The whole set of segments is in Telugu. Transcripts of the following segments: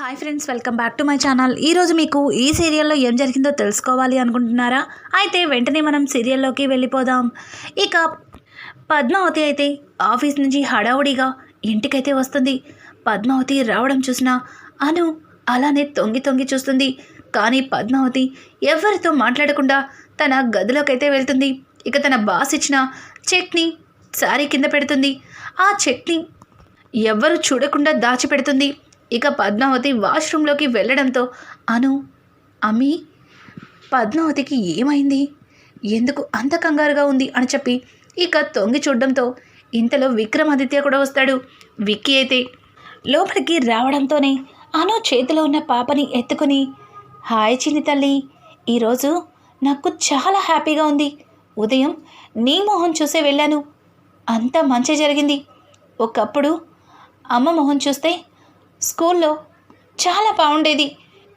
Hi friends welcome back to my channel. ఈరోజు మీకు ఈ సీరియల్లో ఏం జరిగిందో తెలుసుకోవాలి అనుకుంటున్నారా? అయితే వెంటనే మనం సీరియల్లోకి వెళ్ళిపోదాం. ఇక పద్మావతి అయితే ఆఫీస్ నుంచి హడావుడిగా ఇంటికైతే వస్తుంది. పద్మావతి రావడం చూసిన అను అలానే తొంగి తొంగి చూస్తుంది. కానీ పద్మావతి ఎవరితో మాట్లాడకుండా తన గదిలోకైతే వెళ్తుంది. ఇక తన బాస్ ఇచ్చిన చెక్ని శారీ కింద పెడుతుంది. ఆ చెక్ని ఎవ్వరు చూడకుండా దాచిపెడుతుంది. ఇక పద్మావతి వాష్రూమ్లోకి వెళ్ళడంతో అను అమ్మి పద్మావతికి ఏమైంది? ఎందుకు అంత కంగారుగా ఉంది? అని చెప్పి ఇక తొంగి చూడడంతో ఇంతలో విక్రమాదిత్య కూడా వస్తాడు. విక్కీ అయితే లోపలికి రావడంతోనే అను చేతిలో ఉన్న పాపని ఎత్తుకుని హాయ్ చిన్ని తల్లి ఈరోజు నాకు చాలా హ్యాపీగా ఉంది. ఉదయం నీ మొహం చూసే వెళ్ళాను. అంత మంచి జరిగింది. ఒకప్పుడు అమ్మ మొహం చూస్తే స్కూల్లో చాలా బాగుండేది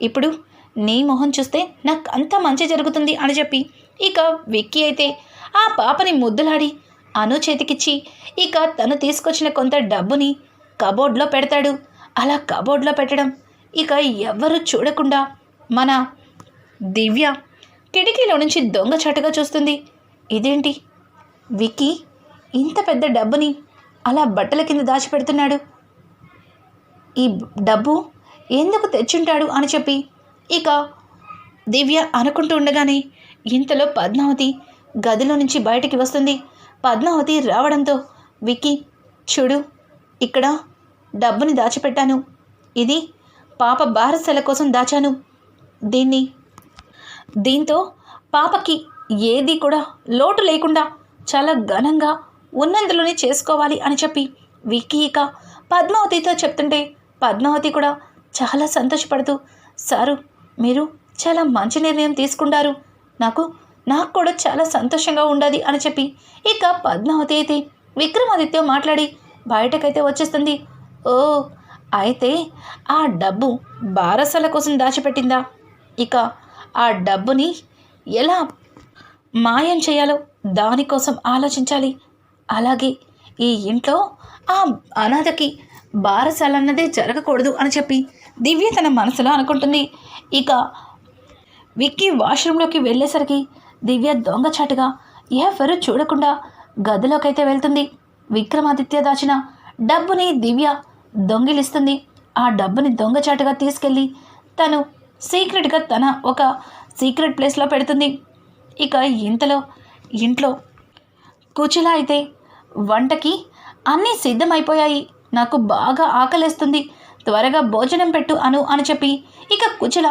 ఇప్పుడు నీ మొహం చూస్తే నాకు అంత మంచి జరుగుతుంది అని చెప్పి ఇక విక్కీ అయితే ఆ పాపని ముద్దులాడి అను చేతికిచ్చి ఇక తను తీసుకొచ్చిన కొంత డబ్బుని కబోర్డ్లో పెడతాడు. అలా కబోర్డ్లో పెట్టడం ఇక ఎవ్వరు చూడకుండా మన దివ్య కిటికీలో నుంచి దొంగచాటుగా చూస్తుంది. ఇదేంటి? విక్కీ ఇంత పెద్ద డబ్బుని అలా బట్టల కింద దాచిపెడుతున్నాడు. ఈ డబ్బు ఎందుకు తెచ్చుంటాడు అని చెప్పి ఇక దివ్య అనుకుంటూ ఉండగానే ఇంతలో పద్మావతి గదిలో నుంచి బయటికి వస్తుంది. పద్మావతి రావడంతో విక్కీ చూడు ఇక్కడ డబ్బుని దాచిపెట్టాను. ఇది పాప బారసల కోసం దాచాను. దీన్ని దీంతో పాపకి ఏది కూడా లోటు లేకుండా చాలా ఘనంగా ఉన్నంతలోనే చేసుకోవాలి అని చెప్పి విక్కీ ఇక పద్మావతితో చెప్తుంటే పద్మావతి కూడా చాలా సంతోషపడుతూ సారు మీరు చాలా మంచి నిర్ణయం తీసుకుంటారు. నాకు నాకు కూడా చాలా సంతోషంగా ఉండదు అని చెప్పి ఇక పద్మావతి అయితే విక్రమాదిత్య మాట్లాడి బయటకైతే వచ్చేస్తుంది. ఓ అయితే ఆ డబ్బు బారసాల కోసం దాచిపెట్టిందా? ఇక ఆ డబ్బుని ఎలా మాయం చేయాలో దానికోసం ఆలోచించాలి. అలాగే ఈ ఇంట్లో ఆ అనాథకి బారసాలన్నదే జరగకూడదు అని చెప్పి దివ్య తన మనసులో అనుకుంటుంది. ఇక విక్కీ వాష్రూమ్లోకి వెళ్ళేసరికి దివ్య దొంగచాటుగా ఎవరు చూడకుండా గదిలోకైతే వెళ్తుంది. విక్రమాదిత్య దాచిన డబ్బుని దివ్య దొంగిలిస్తుంది. ఆ డబ్బుని దొంగచాటుగా తీసుకెళ్ళి తను సీక్రెట్గా తన ఒక సీక్రెట్ ప్లేస్లో పెడుతుంది. ఇక ఇంతలో ఇంట్లో కూచిలా అయితే వంటకి అన్నీ సిద్ధమైపోయాయి. నాకు బాగా ఆకలేస్తుంది. త్వరగా భోజనం పెట్టు అను అని చెప్పి ఇక కుచల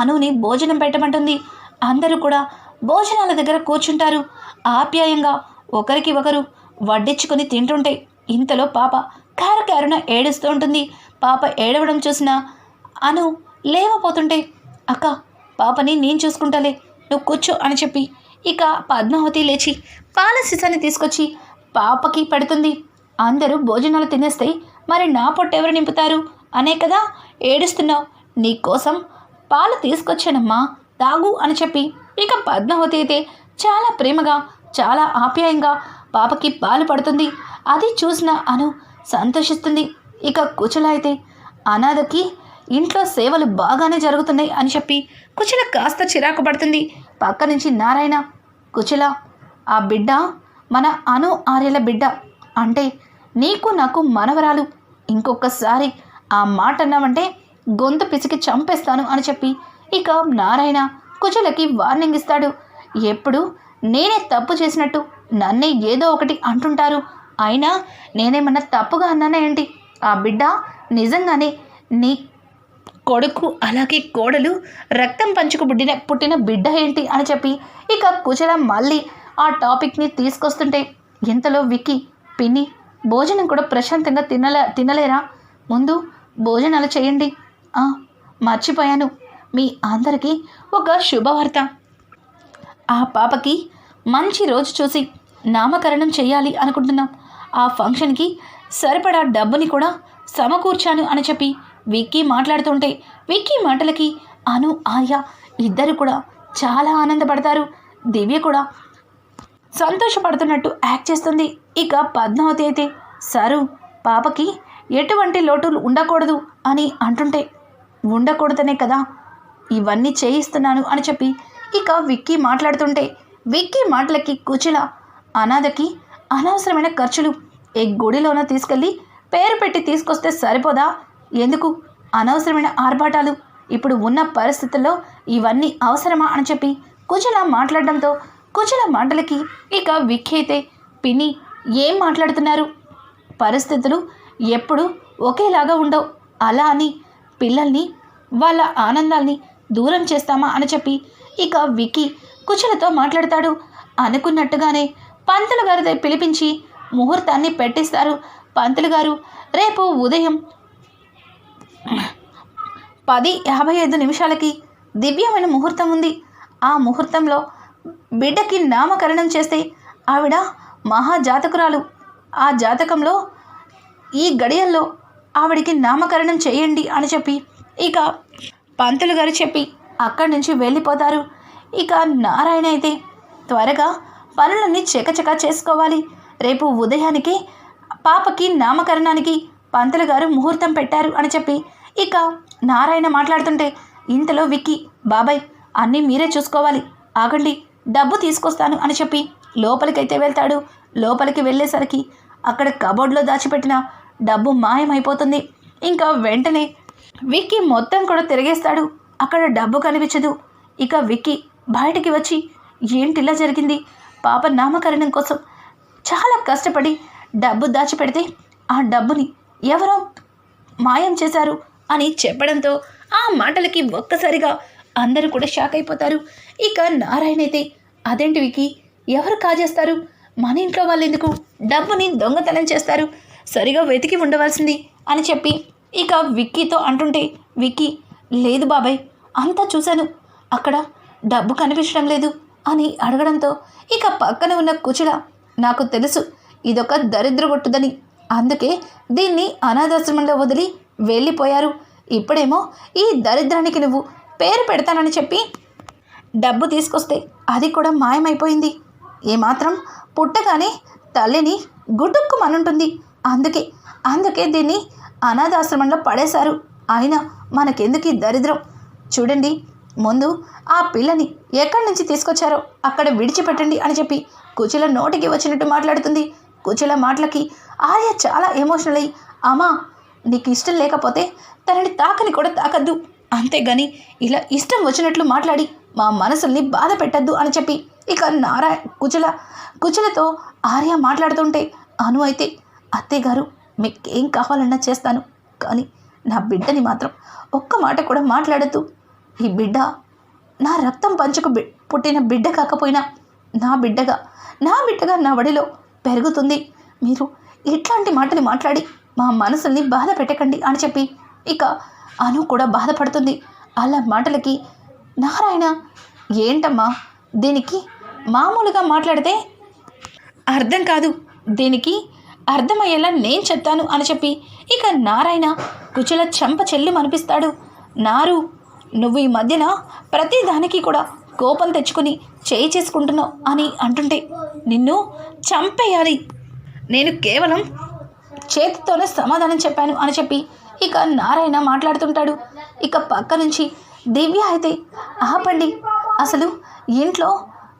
అనుని భోజనం పెట్టమంటుంది. అందరూ కూడా భోజనాల దగ్గర కూర్చుంటారు. ఆప్యాయంగా ఒకరికి ఒకరు వడ్డించుకొని తింటుంటే ఇంతలో పాప కారకారున ఏడుస్తూ ఉంటుంది. పాప ఏడవడం చూసిన అను లేవపోతుంటే అక్క పాపని నేను చూసుకుంటాలే నువ్వు కూర్చో అని చెప్పి ఇక పద్మావతి లేచి పాల సీసాని తీసుకొచ్చి పాపకి పెడుతుంది. అందరూ భోజనాలు తినేస్తే మరి నా పొట్టు ఎవరు నింపుతారు? అనే కదా ఏడుస్తున్నావు. నీకోసం పాలు తీసుకొచ్చానమ్మా. తాగు అని చెప్పి ఇక పద్మావతి అయితే చాలా ప్రేమగా చాలా ఆప్యాయంగా పాపకి పాలు పడుతుంది. అది చూసిన అను సంతోషిస్తుంది. ఇక కుచల అయితే అనాథకి ఇంట్లో సేవలు బాగానే జరుగుతున్నాయి అని చెప్పి కుచల కాస్త చిరాకు పడుతుంది. పక్క నుంచి నారాయణ కుచల ఆ బిడ్డ మన అను ఆర్యల బిడ్డ అంటే నీకు నాకు మనవరాలు. ఇంకొకసారి ఆ మాట అన్నామంటే గొంతు పిసికి చంపేస్తాను అని చెప్పి ఇక నారాయణ కుచలకి వార్నింగ్ ఇస్తాడు. ఎప్పుడు? నేనే తప్పు చేసినట్టు నన్నే ఏదో ఒకటి అంటుంటారు. అయినా నేనేమన్నా తప్పుగా అన్నానా ఏంటి? ఆ బిడ్డ నిజంగానే నీ కొడుకు అలాగే కోడలు రక్తం పంచుకు పుట్టిన పుట్టిన బిడ్డ ఏంటి అని చెప్పి ఇక కుచల మళ్ళీ ఆ టాపిక్ని తీసుకొస్తుంటే ఇంతలో విక్కీ పిన్ని భోజనం కూడా ప్రశాంతంగా తినలే తినలేరా? ముందు భోజనాలు చేయండి. "ఆ, మర్చిపోయాను. మీ అందరికీ ఒక శుభవార్త. ఆ పాపకి మంచి రోజు చూసి నామకరణం చేయాలి అనుకుంటున్నాం. ఆ ఫంక్షన్కి సరిపడా డబ్బుని కూడా సమకూర్చాను అని చెప్పి విక్కీ మాట్లాడుతుంటే విక్కీ మాటలకి అను ఆర్య ఇద్దరు కూడా చాలా ఆనందపడతారు. దివ్య కూడా సంతోషపడుతున్నట్టు యాక్ట్ చేస్తుంది. ఇక పద్మావతి అయితే సరు పాపకి ఎటువంటి లోటు ఉండకూడదు అని అంటుంటే ఉండకూడదనే కదా ఇవన్నీ చేయిస్తున్నాను అని చెప్పి ఇక విక్కీ మాట్లాడుతుంటే విక్కీ మాటలకి కుచిల అనాథకి అనవసరమైన ఖర్చులు ఏ గుడిలోన తీసుకెళ్ళి పేరు పెట్టి తీసుకొస్తే సరిపోదా? ఎందుకు? అనవసరమైన ఆర్భాటాలు. ఇప్పుడు ఉన్న పరిస్థితుల్లో ఇవన్నీ అవసరమా? అని చెప్పి కుచల మాట్లాడడంతో కుచల మాటలకి ఇక విక్కైతే పిని పిన్ని ఏం మాట్లాడుతున్నారు? పరిస్థితులు ఎప్పుడు ఒకేలాగా ఉండవు. అలా అని పిల్లల్ని వాళ్ళ ఆనందాల్ని దూరం చేస్తామా అని చెప్పి ఇక విక్కీ కుచలతో మాట్లాడతాడు. అనుకున్నట్టుగానే పంతులు గారి పిలిపించి ముహూర్తాన్ని పెట్టిస్తారు. పంతులు గారు రేపు ఉదయం పది యాభై ఐదు నిమిషాలకి దివ్యమైన ముహూర్తం ఉంది. ఆ ముహూర్తంలో బిడ్డకి నామకరణం చేస్తే ఆవిడ మహాజాతకురాలు. ఆ జాతకంలో ఈ గడియల్లో ఆవిడికి నామకరణం చేయండి అని చెప్పి ఇక పంతులు గారు చెప్పి అక్కడి నుంచి వెళ్ళిపోతారు. ఇక నారాయణ అయితే త్వరగా పనులన్నీ చకచక చేసుకోవాలి. రేపు ఉదయానికి పాపకి నామకరణానికి పంతులు గారు ముహూర్తం పెట్టారు అని చెప్పి ఇక నారాయణ మాట్లాడుతుంటే ఇంతలో విక్కీ బాబాయ్ అన్నీ మీరే చూసుకోవాలి. ఆగండి. డబ్బు తీసుకొస్తాను అని చెప్పి లోపలికైతే వెళ్తాడు. లోపలికి వెళ్ళేసరికి అక్కడ కబోర్డ్లో దాచిపెట్టిన డబ్బు మాయమైపోతుంది. ఇంకా వెంటనే విక్కీ మొత్తం కూడా తిరిగేస్తాడు. అక్కడ డబ్బు కనిపించదు. ఇక విక్కీ బయటికి వచ్చి ఏంటిలా జరిగింది? పాప నామకరణం కోసం చాలా కష్టపడి డబ్బు దాచిపెడితే ఆ డబ్బుని ఎవరో మాయం చేశారు అని చెప్పడంతో ఆ మాటలకి ఒక్కసారిగా అందరూ కూడా షాక్ అయిపోతారు. ఇక నారాయణ అయితే అదేంటి వికి? ఎవరు కాజేస్తారు? మన ఇంట్లో వాళ్ళు ఎందుకు డబ్బుని దొంగతనం చేస్తారు. సరిగా వెతికి ఉండవలసింది అని చెప్పి ఇక విక్కీతో అంటుంటే విక్కీ లేదు బాబాయ్ అంతా చూశాను. అక్కడ డబ్బు కనిపించడం లేదు అని అడగడంతో ఇక పక్కన ఉన్న కుచుల నాకు తెలుసు ఇదొక దరిద్ర కొట్టుదని. అందుకే దీన్ని అనాథాశ్రమంలో వదిలి వెళ్ళిపోయారు. ఇప్పుడేమో ఈ దరిద్రానికి నువ్వు పేరు పెడతానని చెప్పి డబ్బు తీసుకొస్తే అది కూడా మాయమైపోయింది. ఏమాత్రం పుట్టగానే తల్లిని గుడ్డుక్కుమనుంటుంది అందుకే అందుకే దీన్ని అనాథాశ్రమంలో పడేశారు. అయినా మనకెందుకు ఈ దరిద్రం? చూడండి ముందు ఆ పిల్లని ఎక్కడి నుంచి తీసుకొచ్చారో అక్కడ విడిచిపెట్టండి అని చెప్పి కుచుల నోటికి వచ్చినట్టు మాట్లాడుతుంది. కుచుల మాటలకి ఆర్య చాలా ఎమోషనల్ అయ్యి అమ్మా నీకు ఇష్టం లేకపోతే తనని తాకని కూడా తాకద్దు. అంతేగాని ఇలా ఇష్టం వచ్చినట్లు మాట్లాడి మా మనసుల్ని బాధ పెట్టద్దు అని చెప్పి ఇక నారాయణ కుచల కుచలతో ఆర్య మాట్లాడుతుంటే అను అయితే అత్తయ్య గారు కావాలన్నా చేస్తాను కానీ నా బిడ్డని మాత్రం ఒక్క మాట కూడా మాట్లాడద్దు. ఈ బిడ్డ నా రక్తం పంచుకు బి- పుట్టిన బిడ్డ కాకపోయినా నా బిడ్డగా నా బిడ్డగా నా వడిలో పెరుగుతుంది. మీరు ఇట్లాంటి మాటలు మాట్లాడి మా మనసుల్ని బాధ పెట్టకండి అని చెప్పి ఇక అను కూడా బాధపడుతుంది. అలా మాటలకి నారాయణ ఏంటమ్మా? దీనికి మామూలుగా మాట్లాడితే అర్థం కాదు. దీనికి అర్థమయ్యేలా నేను చెప్తాను అని చెప్పి ఇక నారాయణ కుచుల చెంప చెల్లు అనిపిస్తాడు నారు నువ్వు ఈ మధ్యన ప్రతి దానికి కూడా కోపం తెచ్చుకుని చేయి చేసుకుంటున్నావు అని అంటుంటే నిన్ను చంపేయాలి. నేను కేవలం చేతితోనే సమాధానం చెప్పాను అని చెప్పి ఇక నారాయణ మాట్లాడుతుంటాడు. ఇక పక్క నుంచి దివ్య అయితే ఆపండి. అసలు ఇంట్లో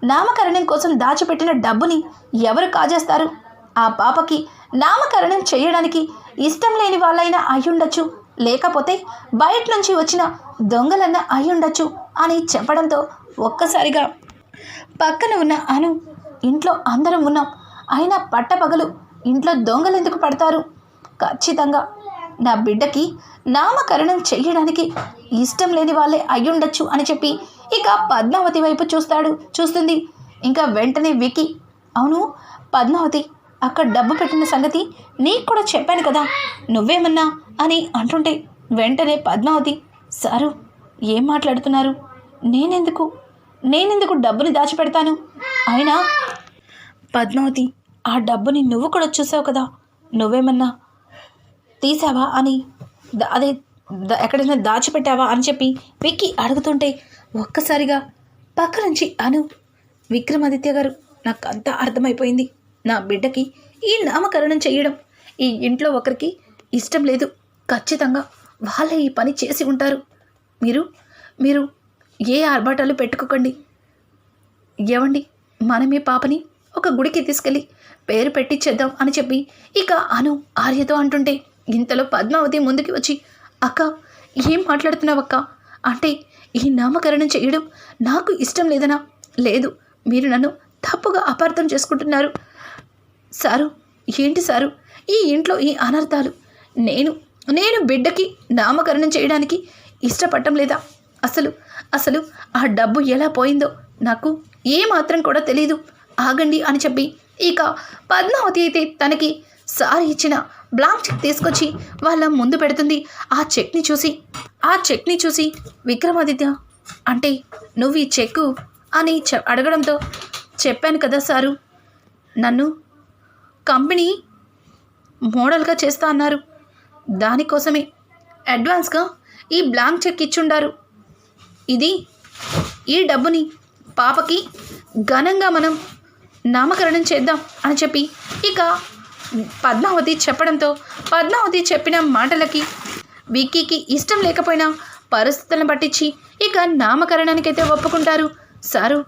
నామకరణం కోసం దాచిపెట్టిన డబ్బుని ఎవరు కాజేస్తారు? ఆ పాపకి నామకరణం చేయడానికి ఇష్టం లేని వాళ్ళైనా అయ్యుండొచ్చు. లేకపోతే బయట నుంచి వచ్చిన దొంగలన్న అయ్యుండొచ్చు అని చెప్పడంతో ఒక్కసారిగా పక్కన ఉన్న అను ఇంట్లో అందరం ఉన్నాం. అయినా పట్టపగలు ఇంట్లో దొంగలు ఎందుకు పడతారు? ఖచ్చితంగా నా బిడ్డకి నామకరణం చెయ్యడానికి ఇష్టం లేని వాళ్ళే అయ్యుండొచ్చు అని చెప్పి ఇక పద్మావతి వైపు చూస్తాడు చూస్తుంది. ఇంకా వెంటనే వికి అవును పద్మావతి అక్కడ డబ్బు పెట్టిన సంగతి నీకు కూడా చెప్పాను కదా నువ్వేమన్నా అని అంటుంటే వెంటనే పద్మావతి సారు ఏం మాట్లాడుతున్నారు? నేనెందుకు? నేనెందుకు డబ్బుని దాచిపెడతాను? అయినా పద్మావతి ఆ డబ్బుని నువ్వు కూడా చూసావు కదా నువ్వేమన్నా తీసావా అని అదే ఎక్కడైనా దాచిపెట్టావా అని చెప్పి విక్కీ అడుగుతుంటే ఒక్కసారిగా పక్క నుంచి అను. విక్రమాదిత్య గారు నాకు అంతా అర్థమైపోయింది. నా బిడ్డకి ఈ నామకరణం చేయడం. ఈ ఇంట్లో ఒకరికి ఇష్టం లేదు. ఖచ్చితంగా వాళ్ళే ఈ పని చేసి ఉంటారు. మీరు మీరు ఏ ఆర్భాటాలు పెట్టుకోకండి. ఏవండి మనమే పాపని ఒక గుడికి తీసుకెళ్ళి పేరు పెట్టించేద్దాం అని చెప్పి ఇక అను ఆర్యతో అంటుంటే ఇంతలో పద్మావతి ముందుకి వచ్చి అక్క ఏం మాట్లాడుతున్నావక్క? అంటే ఈ నామకరణం చేయడం నాకు ఇష్టం లేదనా? లేదు మీరు నన్ను తప్పుగా అపార్థం చేసుకుంటున్నారు. సారు ఏంటి సారు? ఈ ఇంట్లో ఈ అనర్థాలు. నేను నేను బిడ్డకి నామకరణం చేయడానికి ఇష్టపడటం లేదా? అసలు అసలు ఆ డబ్బు ఎలా పోయిందో నాకు ఏమాత్రం కూడా తెలీదు. ఆగండి అని చెప్పి ఇక పద్మావతి అయితే తనకి సార్ ఇచ్చిన బ్లాంక్ చెక్ తీసుకొచ్చి వాళ్ళ ముందు పెడుతుంది. ఆ చెక్ని చూసి ఆ చెక్ని చూసి విక్రమాదిత్య అంటే నువ్వు ఈ చెక్కు? అని చె అడగడంతో చెప్పాను కదా సారు. నన్ను కంపెనీ మోడల్గా చేస్తా అన్నారు. దానికోసమే అడ్వాన్స్గా ఈ బ్లాంక్ చెక్ ఇచ్చుండారు. ఇది ఈ డబ్బుని పాపకి ఘనంగా మనం నామకరణం చేద్దాం అని చెప్పి ఇక పద్మావతి చెప్పడంతో పద్మావతి చెప్పిన మాటలకి విక్కీకి ఇష్టం లేకపోయినా పరిస్థితులను పట్టించి ఇక నామకరణానికైతే ఒప్పుకుంటారు. సారు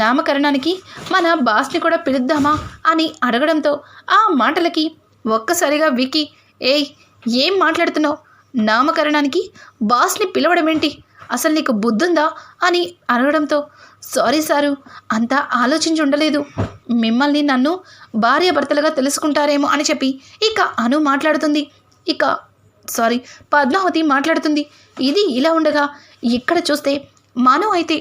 నామకరణానికి మన బాస్ని కూడా పిలుద్దామా అని అడగడంతో ఆ మాటలకి ఒక్కసారిగా విక్కీ ఏయ్ ఏం మాట్లాడుతున్నావు? నామకరణానికి బాస్ని పిలవడం ఏంటి అసలు నీకు బుద్ధుందా? అని అడగడంతో సారీ సారు అంతా ఆలోచించి ఉండలేదు. మిమ్మల్ని నన్ను భార్యాభర్తలుగా తెలుసుకుంటారేమో అని చెప్పి ఇక అను మాట్లాడుతుంది. ఇక సారీ పద్మావతి మాట్లాడుతుంది. ఇది ఇలా ఉండగా ఇక్కడ చూస్తే మను అయితే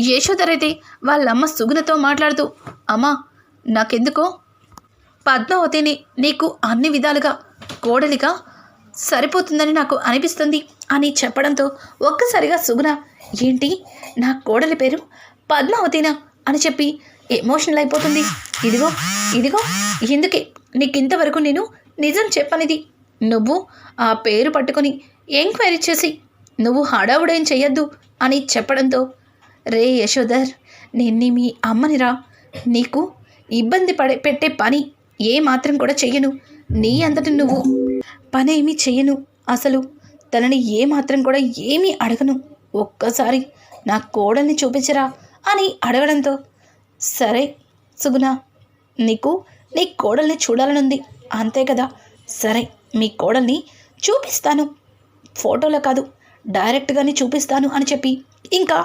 యశోధర్ అయితే వాళ్ళమ్మ సుగుణతో మాట్లాడుతూ అమ్మా నాకెందుకో? పద్మావతిని నీకు అన్ని విధాలుగా కోడలిగా సరిపోతుందని నాకు అనిపిస్తుంది. అని చెప్పడంతో ఒక్కసారిగా సుగుణ ఏంటి? నా కోడలి పేరు పద్మావతినా? అని చెప్పి ఎమోషనల్ అయిపోతుంది. ఇదిగో ఇదిగో ఎందుకే? నీకు ఇంతవరకు నేను నిజం చెప్పనిది. నువ్వు ఆ పేరు పట్టుకొని ఎంక్వైరీ చేసి నువ్వు హడావుడేం చెయ్యొద్దు అని చెప్పడంతో రే యశోధర్ నేను మీ అమ్మనిరా నీకు ఇబ్బంది పడే పెట్టే పని ఏ మాత్రం కూడా చెయ్యను. నీ అంతటి నువ్వు పనేమీ చెయ్యను. అసలు తనని ఏ మాత్రం కూడా ఏమీ అడగను. ఒక్కసారి నా కోడల్ని చూపించరా అని అడగడంతో సరే సుగుణ నీకు నీ కోడల్ని చూడాలనుంది. అంతే కదా? సరే మీ కోడల్ని చూపిస్తాను. ఫోటోలో కాదు డైరెక్ట్గానే చూపిస్తాను అని చెప్పి ఇంకా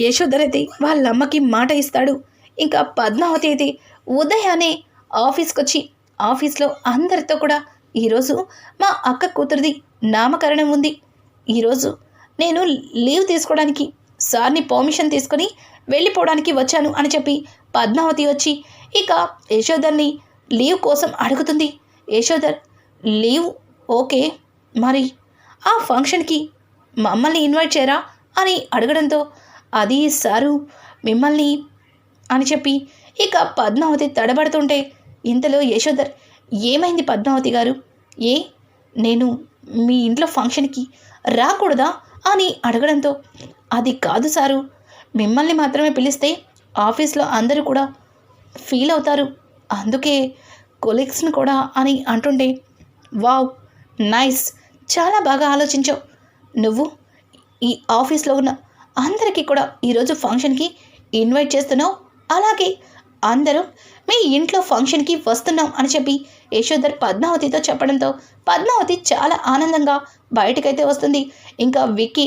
యశోధర్ అయితే వాళ్ళ అమ్మకి మాట ఇస్తాడు. ఇంకా పద్మావతి అయితే ఉదయాన్నే ఆఫీస్కి వచ్చి ఆఫీస్లో అందరితో కూడా ఈరోజు మా అక్క కూతురిది నామకరణం ఉంది. ఈరోజు నేను లీవ్ తీసుకోవడానికి సార్ని పర్మిషన్ తీసుకొని వెళ్ళిపోవడానికి వచ్చాను అని చెప్పి పద్మావతి వచ్చి ఇక యశోధర్ని లీవ్ కోసం అడుగుతుంది. యశోధర్ లీవ్? ఓకే. మరి ఆ ఫంక్షన్కి మమ్మల్ని ఇన్వైట్ చేయరా? అని అడగడంతో అది సారు మిమ్మల్ని అని చెప్పి ఇక పద్మావతి తడబడుతుంటే ఇంతలో యశోధర్ ఏమైంది పద్మావతి గారు? ఏ? నేను మీ ఇంట్లో ఫంక్షన్కి రాకూడదా అని అడగడంతో అది కాదు సారు. మిమ్మల్ని మాత్రమే పిలిస్తే ఆఫీస్లో అందరూ కూడా ఫీల్ అవుతారు. అందుకే కొలీగ్స్ని కూడా అని అంటుండే వావ్ నైస్. చాలా బాగా ఆలోచించావు. నువ్వు ఈ ఆఫీస్లో ఉన్న అందరికీ కూడా ఈరోజు ఫంక్షన్కి ఇన్వైట్ చేస్తున్నావు. అలాగే అందరూ మీ ఇంట్లో ఫంక్షన్కి వస్తున్నాం అని చెప్పి యశోధర్ పద్మావతితో చెప్పడంతో పద్మావతి చాలా ఆనందంగా బయటకైతే వస్తుంది. ఇంకా విక్కీ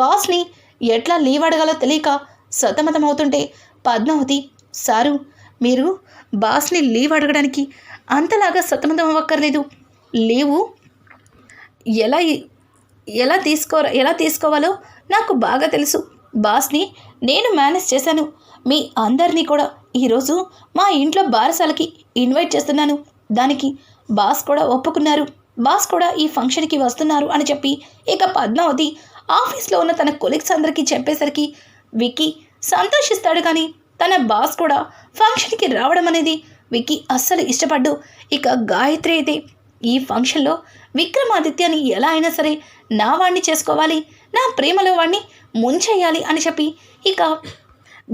బాస్ని ఎట్లా లీవ్ అడగాలో తెలియక సతమతం అవుతుంటే పద్మావతి సారు మీరు బాస్ని లీవ్ అడగడానికి అంతలాగా సతమతం అవ్వక్కర్లేదు. లీవు ఎలా ఎలా తీసుకో ఎలా తీసుకోవాలో నాకు బాగా తెలుసు. బాస్ని నేను మేనేజ్ చేశాను. మీ అందరినీ కూడా ఈరోజు మా ఇంట్లో బారసాలకి ఇన్వైట్ చేస్తున్నాను. దానికి బాస్ కూడా ఒప్పుకున్నారు. బాస్ కూడా ఈ ఫంక్షన్కి వస్తున్నారు అని చెప్పి ఇక పద్మావతి ఆఫీస్లో ఉన్న తన కొలీగ్స్ అందరికీ చెప్పేసరికి విక్కీ సంతోషిస్తాడు కానీ తన బాస్ కూడా ఫంక్షన్కి రావడం అనేది విక్కీ అస్సలు ఇష్టపడ్డు. ఇక గాయత్రి అయితే ఈ ఫంక్షన్లో విక్రమాదిత్యని ఎలా అయినా సరే నా వాణ్ణి చేసుకోవాలి. నా ప్రేమలో వాణ్ణి ముంచేయాలి అని చెప్పి ఇక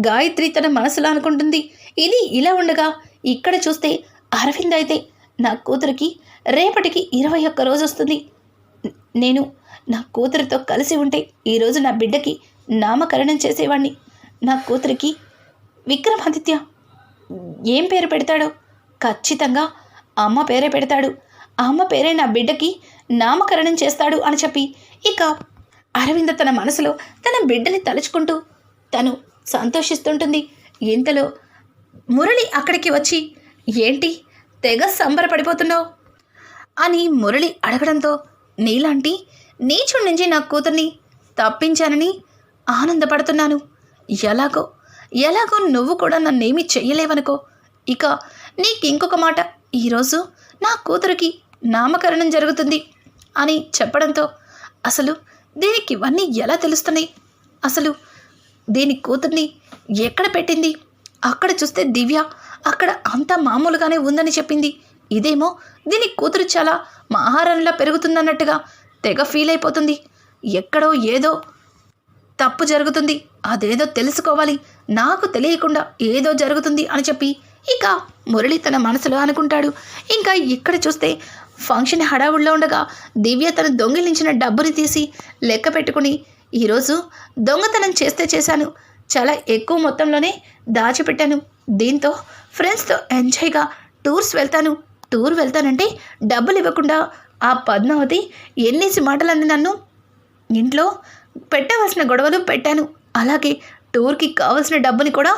గాయత్రి తన మనసులో అనుకుంటుంది. ఇది ఇలా ఉండగా ఇక్కడ చూస్తే అరవింద్ అయితే నా కూతురికి రేపటికి ఇరవై ఒక్క రోజు వస్తుంది. నేను నా కూతురితో కలిసి ఉంటే ఈరోజు నా బిడ్డకి నామకరణం చేసేవాడిని నా కూతురికి విక్రమాదిత్య ఏం పేరు పెడతాడో ఖచ్చితంగా అమ్మ పేరే పెడతాడు. అమ్మ పేరే నా బిడ్డకి నామకరణం చేస్తాడు అని చెప్పి ఇక అరవింద తన మనసులో తన బిడ్డని తలుచుకుంటూ తను సంతోషిస్తుంటుంది. ఇంతలో మురళి అక్కడికి వచ్చి ఏంటి తెగ సంబరపడిపోతున్నావు? అని మురళి అడగడంతో నీలాంటి నీచుడి నుంచి నా కూతుర్ని తప్పించానని ఆనందపడుతున్నాను. ఎలాగో ఎలాగో నువ్వు కూడా నన్నేమీ చెయ్యలేవనుకో. ఇక నీకు ఇంకొక మాట ఈరోజు నా కూతురికి నామకరణం జరుగుతుంది అని చెప్పడంతో అసలు దీనికి ఇవన్నీ ఎలా తెలుస్తున్నాయి? అసలు దీని కూతుర్ని ఎక్కడ పెట్టింది? అక్కడ చూస్తే దివ్య అక్కడ అంతా మామూలుగానే ఉందని చెప్పింది. ఇదేమో దీని కూతురు చాలా మహారాణిలా పెరుగుతుందన్నట్టుగా తెగ ఫీల్ అయిపోతుంది. ఎక్కడో ఏదో తప్పు జరుగుతుంది. అదేదో తెలుసుకోవాలి. నాకు తెలియకుండా ఏదో జరుగుతుంది అని చెప్పి ఇక మురళి తన మనసులో అనుకుంటాడు. ఇంకా ఇక్కడ చూస్తే ఫంక్షన్ హడావుడిలో ఉండగా దివ్య తను దొంగిలించిన డబ్బుని తీసి లెక్క పెట్టుకుని ఈరోజు దొంగతనం చేస్తే చేశాను. చాలా ఎక్కువ మొత్తంలోనే దాచిపెట్టాను. దీంతో ఫ్రెండ్స్తో ఎంజాయ్గా టూర్స్ వెళ్తాను. టూర్ వెళ్తానంటే డబ్బులు ఇవ్వకుండా ఆ పద్మావతి ఎన్నేసి మాటలన్నీ నన్ను ఇంట్లో పెట్టవలసిన గొడవలు పెట్టాను. అలాగే టూర్కి కావలసిన డబ్బుని కూడా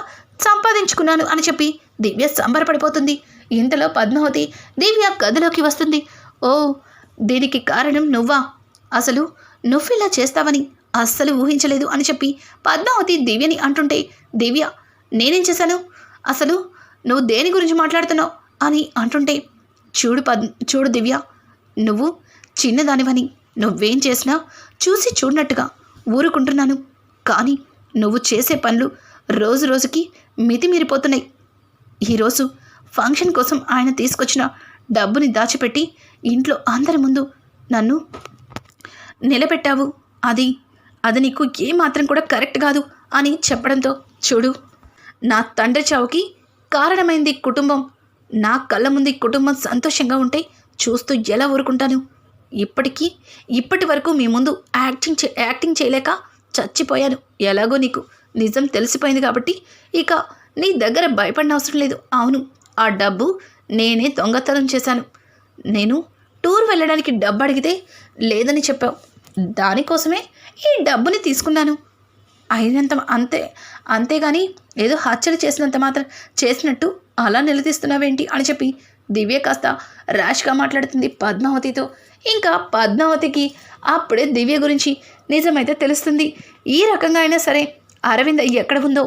సంపాదించుకున్నాను అని చెప్పి దివ్య సంబరపడిపోతుంది. ఇంతలో పద్మావతి దివ్య గదిలోకి వస్తుంది. ఓ దీనికి కారణం నువ్వా? అసలు నువ్వు ఇలా చేస్తావని అస్సలు ఊహించలేదు అని చెప్పి పద్మావతి దివ్యని అంటుంటే దివ్య నేనేం చేశాను? అసలు నువ్వు దేని గురించి మాట్లాడుతున్నావు? అని అంటుంటే చూడు పద్ చూడు దివ్య నువ్వు చిన్నదానివని. నువ్వేం చేసినా చూసి చూడనట్టుగా ఊరుకుంటున్నాను. కానీ నువ్వు చేసే పనులు రోజు రోజుకి మితిమీరిపోతున్నాయి. ఈరోజు ఫంక్షన్ కోసం ఆయన తీసుకొచ్చిన డబ్బుని దాచిపెట్టి ఇంట్లో అందరి ముందు నన్ను నిలబెట్టావు. అది అది నీకు ఏమాత్రం కూడా కరెక్ట్ కాదు అని చెప్పడంతో చూడు నా తండ్రి చావుకి కారణమైంది కుటుంబం. నా కళ్ళ ముందు ఈ కుటుంబం సంతోషంగా ఉంటే చూస్తూ ఎలా ఊరుకుంటాను? ఇప్పటికీ ఇప్పటి వరకు మీ ముందు యాక్టింగ్ చే యాక్టింగ్ చేయలేక చచ్చిపోయాను. ఎలాగో నీకు నిజం తెలిసిపోయింది కాబట్టి ఇక నీ దగ్గర భయపడిన అవసరం లేదు. అవును ఆ డబ్బు నేనే దొంగతనం చేశాను. నేను టూర్ వెళ్ళడానికి డబ్బు అడిగితే లేదని చెప్పావు. దానికోసమే ఈ డబ్బుని తీసుకున్నాను. అయినంత అంతే అంతేగాని ఏదో హత్యలు చేసినంత మాత్రం చేసినట్టు అలా నిలదీస్తున్నావేంటి అని చెప్పి దివ్య కాస్త ర్యాష్గా మాట్లాడుతుంది పద్మావతితో. ఇంకా పద్మావతికి అప్పుడే దివ్య గురించి నిజమైతే తెలుస్తుంది. ఈ రకంగా అయినా సరే అరవింద్ ఎక్కడ ఉందో?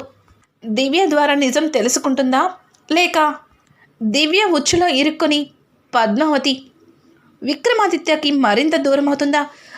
దివ్య ద్వారా నిజం తెలుసుకుంటుందా? లేక దివ్య ఉచ్చులో ఇరుక్కొని పద్మావతి విక్రమాదిత్యకి మరింత దూరం అవుతుందా